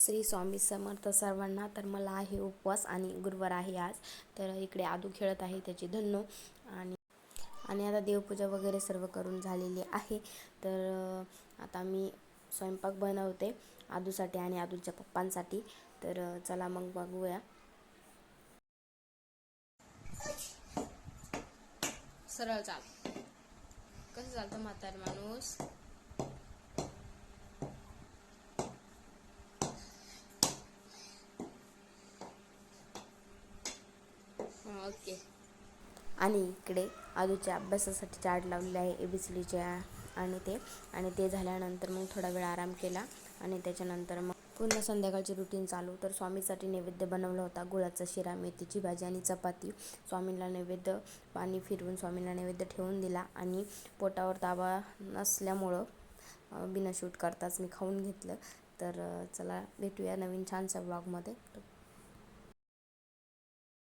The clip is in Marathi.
श्री स्वामी समर्थ सर्वांना तर मला आहे उपवास आणि गुरुवार आहे आज. तर इकडे आदू खेळत आहे त्याची धन्नो. आणि आणि आता देवपूजा वगैरे सर्व करून झालेली आहे. तर आता मी स्वयंपाक बनवते आदूसाठी आणि आदूच्या पप्पांसाठी. तर चला मग बघूया. सरळ चाल. कसं चालतं म्हातार माणूस? ओके. आणि इकडे आजूच्या अभ्यासासाठी चार्ट लावलेले आहे ए बी सी डीच्या आणि ते. आणि ते झाल्यानंतर मग थोडा वेळ आराम केला आणि त्याच्यानंतर मग पुन्हा संध्याकाळची रुटीन चालू. तर स्वामीसाठी नैवेद्य बनवला होता गुळाचा शिरा मेथीची भाजी आणि चपाती. स्वामींना नैवेद्य पाणी फिरवून स्वामींना नैवेद्य ठेवून दिला आणि पोटावर ताबा नसल्यामुळं बिना शूट करताच मी खाऊन घेतलं. तर चला भेटूया नवीन छानसा ब्लॉगमध्ये